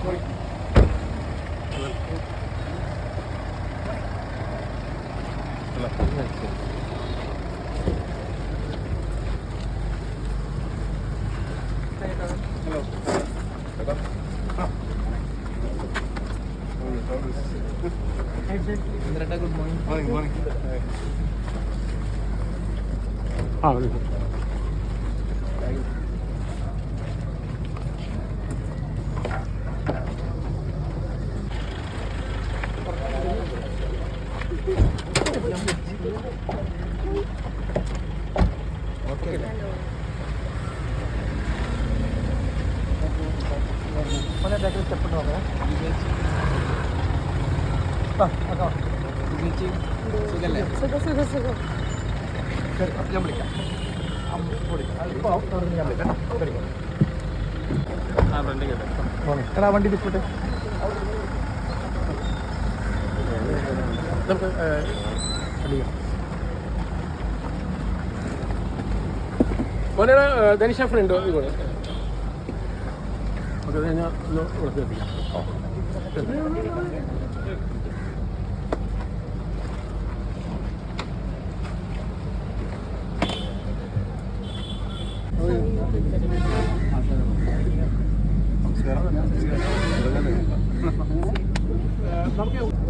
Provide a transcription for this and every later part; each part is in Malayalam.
Good morning. Morning, morning. Ah, ആ മതി. സുഖം സുഖം സുഖം ഞാൻ വിളിക്കാം. അമ്മ വിളിക്കാം. ഇപ്പോൾ ഞാൻ വിളിക്കാം. എടാ വണ്ടി നിൽക്കട്ടെ. നമുക്ക് അടിക്കാം. മോനെ ധനിഷ ഫ്രണ്ട് കൂടെ ഓക്കെ ഞാൻ ഒന്ന് വിളിച്ച് എത്തിക്കാം നമുക്ക്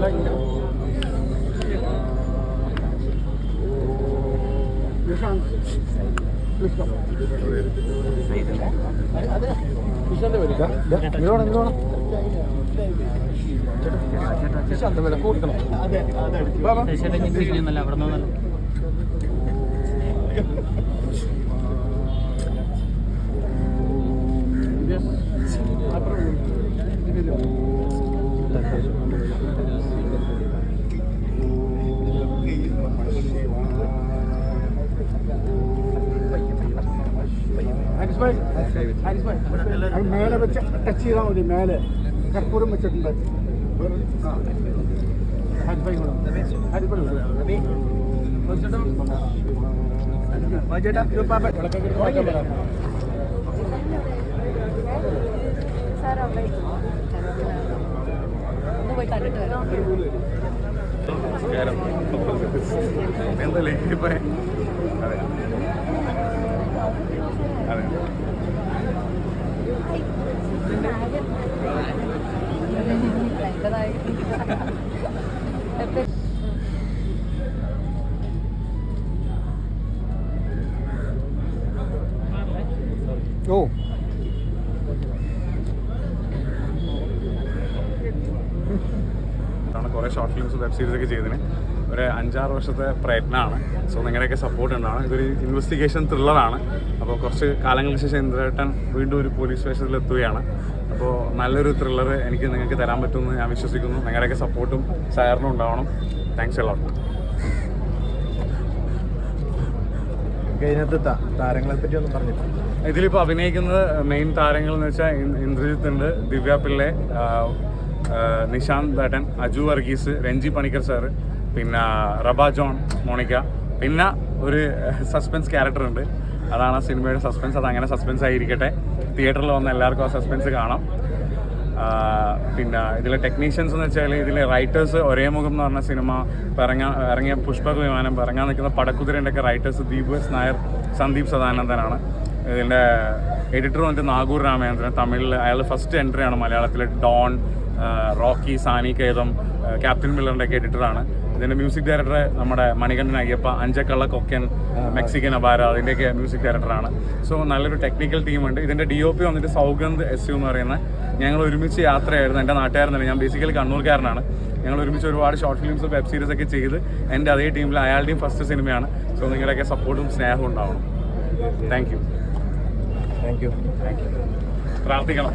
kabila ka. വിശാന്ത വരിക ഇതോടെ ഇതോടെ വിശാന്ത വരെ കൂടിക്കണം അത് മേലെ വെച്ച് ടച്ച് ചെയ്താൽ മതി മേലെ. കർപ്പൂരം വെച്ചിട്ടുണ്ട്. നമസ്കാരം ഹരിഫൈ കൂടെ. ഹരിഫൈ കൂടെ. സാർ അവിടെ ഒന്ന് പോയി കണ്ടിട്ട് വരാം എന്തല്ലേ ഇപ്പൊ അതെ അതെ എന്റേതായ ഓ കുറേ ഷോർട്ട് ഫിലിംസ് വെബ് സീരീസ് ഒക്കെ ചെയ്തതിന് ഒരു അഞ്ചാറ് വർഷത്തെ പ്രയത്നമാണ്. സോ നിങ്ങളുടെയൊക്കെ സപ്പോർട്ട് ഉണ്ടാവണം. ഇതൊരു ഇൻവെസ്റ്റിഗേഷൻ ത്രില്ലറാണ് അപ്പോൾ കുറച്ച് കാലങ്ങൾക്ക് ശേഷം ഇന്ദ്രേട്ടൻ വീണ്ടും ഒരു പോലീസ് സ്റ്റേഷനിൽ എത്തുകയാണ്. അപ്പോൾ നല്ലൊരു ത്രില്ലർ എനിക്ക് നിങ്ങൾക്ക് തരാൻ പറ്റുമെന്ന് ഞാൻ വിശ്വസിക്കുന്നു. നിങ്ങളുടെയൊക്കെ സപ്പോർട്ടും സഹകരണവും ഉണ്ടാവണം. താങ്ക്സ് എല്ലാം ഇതിനകത്ത് താരങ്ങളെ പറ്റി ഒന്നും പറഞ്ഞില്ല. ഇതിലിപ്പോൾ അഭിനയിക്കുന്നത് മെയിൻ താരങ്ങൾ എന്ന് വെച്ചാൽ ഇന്ദ്രജിത്ത് ഉണ്ട് ദിവ്യ പിള്ളെ നിശാന്ത് ഏട്ടൻ അജു വർഗീസ് രഞ്ജി പണിക്കർ സാറ് പിന്നെ റബ ജോൺ മോണിക്ക. പിന്നെ ഒരു സസ്പെൻസ് ക്യാരക്ടർ ഉണ്ട്. അതാണ് സിനിമയുടെ സസ്പെൻസ് അത് അങ്ങനെ സസ്പെൻസ് ആയിരിക്കട്ടെ. തിയേറ്ററിൽ വന്ന എല്ലാവർക്കും ആ സസ്പെൻസ് കാണാം. പിന്നെ ഇതിലെ ടെക്നീഷ്യൻസ് എന്ന് വെച്ചാൽ ഇതിലെ റൈറ്റേഴ്സ് ഒരേ മുഖം എന്ന് പറഞ്ഞ സിനിമ ഇറങ്ങാൻ ഇറങ്ങിയ പുഷ്പക വിമാനം ഇറങ്ങാൻ നിൽക്കുന്ന പടക്കുതിരന്റെ ഒക്കെ റൈറ്റേഴ്സ് ദീപ് എസ് നായർ സന്ദീപ് സദാനന്ദനാണ്. ഇതിന്റെ എഡിറ്റർ വന്നിട്ട് നാഗൂർ രാമചന്ദ്രൻ. തമിഴിൽ അയാൾ ഫസ്റ്റ് എൻട്രിയാണ് ആണ് മലയാളത്തിലെ. ഡോൺ റോക്കി സാനി കേതം ക്യാപ്റ്റൻ മില്ലറിന്റെ ഒക്കെ എഡിറ്ററാണ് ഇതിന്റെ മ്യൂസിക് ഡയറക്ടർ നമ്മുടെ മണികണ്ഠൻ അയ്യപ്പ അഞ്ചക്കള്ള കൊക്കൻ മെക്സിക്കൻ അബാര അതിന്റെയൊക്കെ മ്യൂസിക് ഡയറക്ടറാണ് സോ നല്ലൊരു ടെക്നിക്കൽ ടീമുണ്ട് ഇതിന്റെ ഡി ഒ പി വന്നിട്ട് സൗഗന്ധ് എസ് യു എന്ന് പറയുന്ന ഞങ്ങൾ ഒരുമിച്ച് യാത്രയായിരുന്നു. എന്റെ നാട്ടുകാരനല്ല ഞാൻ ബേസിക്കലി കണ്ണൂർക്കാരനാണ്. ഞങ്ങൾ ഒരുമിച്ച് ഒരുപാട് ഷോർട്ട് ഫിലിംസ് വെബ് സീരീസ് ഒക്കെ ചെയ്ത് എന്റെ അതേ ടീമിൽ അയാളുടെയും ഫസ്റ്റ് സിനിമയാണ് സോ നിങ്ങളുടെയൊക്കെ സപ്പോർട്ടും സ്നേഹവും ഉണ്ടാവണം. Thank you thank you thank you പ്രാർത്ഥിക്കണം.